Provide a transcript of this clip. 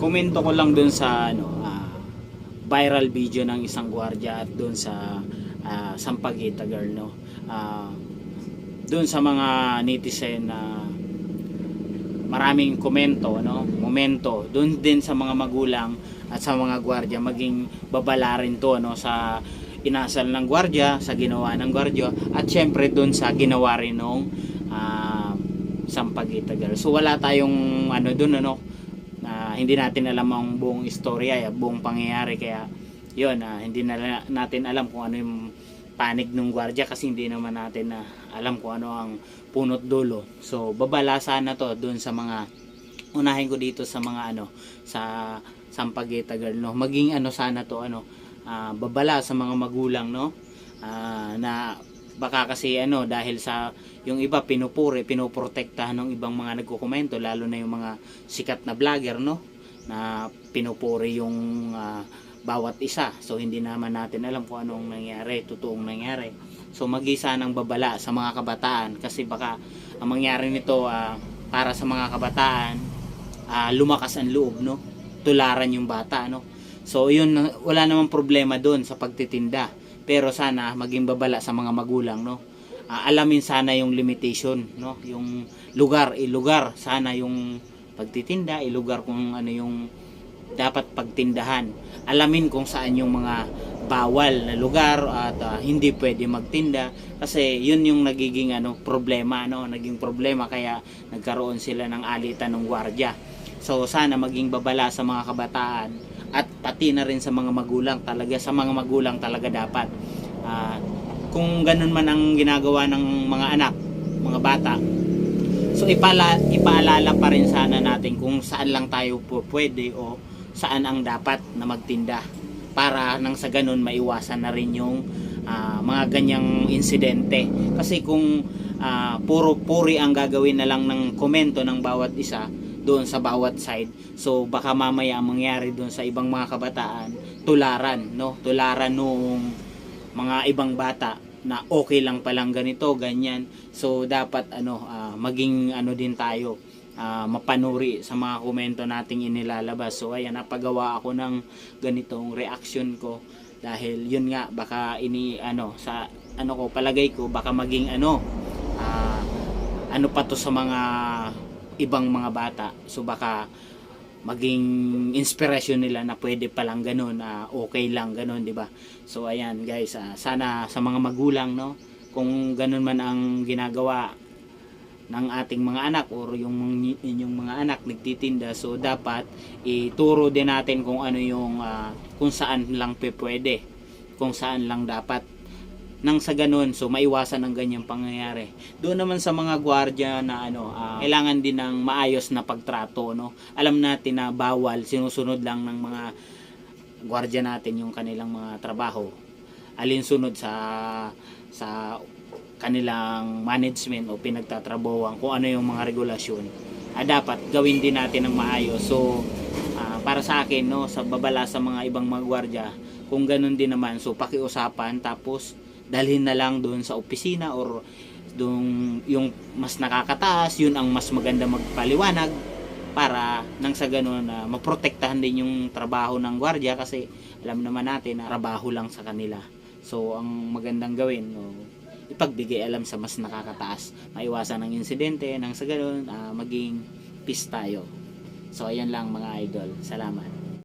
komento ko lang dun sa ano, ah, viral video ng isang gwardiya at dun sa ah, Sampaguita girl no. Ah, dun sa mga netizen na maraming komento no, momento dun din sa mga magulang at sa mga gwardiya maging babala rin to no sa inasal ng gwardiya, sa ginawa ng gwardiya at syempre dun sa ginawa rin nung ah, Sampaguita girl. So wala tayong ano dun ano hindi natin alam ang buong istorya, yung buong pangyayari kaya yun, ah, hindi na natin alam kung ano yung panig ng gwardiya kasi hindi naman natin na alam kung ano ang punot dulo. So babala sana to doon sa mga unahin ko dito sa mga ano sa Sampaguita girl no. Maging ano sana to ano ah, babala sa mga magulang no Ah, na baka kasi ano dahil sa yung iba pinupuri, pinoprotektahan ng ibang mga nagkokomento lalo na yung mga sikat na vlogger no na pinupuri yung ah, bawat isa. So hindi naman natin alam kung anong nangyari, totoong nangyari. So mag-isa ng babala sa mga kabataan kasi baka ang mangyari nito ah, para sa mga kabataan ah, lumakas ang loob no. Tularan yung bata no. So yun wala namang problema doon sa pagtitinda. Pero sana maging babala sa mga magulang no. Ah, alamin sana yung limitation no, yung lugar, ilugar sana yung pagtitinda, ilugar kung ano yung dapat pagtindahan. Alamin kung saan yung mga bawal na lugar at ah, hindi pwede magtinda kasi yun yung nagiging ano problema no naging problema. Kaya nagkaroon sila ng alitan ng gwardiya so sana maging babala sa mga kabataan at pati na rin sa mga magulang talaga sa mga magulang talaga dapat. Ah, kung ganun man ang ginagawa ng mga anak mga bata So ipala, ipaalala pa rin sana natin kung saan lang tayo po pwede o saan ang dapat na magtinda para nang sa ganun maiwasan na rin yung ah, mga ganyang insidente. Kasi kung ah, puro puri ang gagawin na lang ng komento ng bawat isa doon sa bawat side. So baka mamaya ang mangyari doon sa ibang mga kabataan, tularan, no? Tularan nung mga ibang bata na okay lang palang ganito, ganyan. So dapat ano ah, maging ano din tayo ah, mapanuri sa mga komento nating inilalabas. So ayan napagawa ako ng ganitong reaction ko dahil yun nga baka ini ano sa ano ko palagay ko baka maging ano ah, ano pa to sa mga ibang mga bata. So baka maging inspiration nila na pwede palang ganun, ah, okay lang ganun, di ba? So ayan guys, ah, sana sa mga magulang no, kung ganun man ang ginagawa ng ating mga anak or yung inyong mga anak nagtitinda, so dapat ituro din natin kung ano yung ah, kung saan lang pwede, kung saan lang dapat nang sa ganun, so maiwasan ang ganyang pangyayari. Doon naman sa mga gwardiya na ano, ah, kailangan din ng maayos na pagtrato, no? Alam natin na bawal, sinusunod lang ng mga gwardiya natin yung kanilang mga trabaho. Alinsunod sa sa kanilang management o pinagtatrabahuan kung ano yung mga regulasyon. Ah, dapat gawin din natin ng maayos. So, ah, para sa akin, no, sa babala sa mga ibang mga gwardiya, kung ganun din naman, so pakiusapan tapos dalhin na lang doon sa opisina or doon yung mas nakakataas, yun ang mas maganda magpaliwanag para nang sa ganun na maprotektahan din yung trabaho ng gwardiya kasi alam naman natin na trabaho lang sa kanila. So ang magandang gawin, no, ipagbigay alam sa mas nakakataas, maiwasan ng insidente, nang sa ganun ah, maging peace tayo. So ayan lang mga idol. Salamat.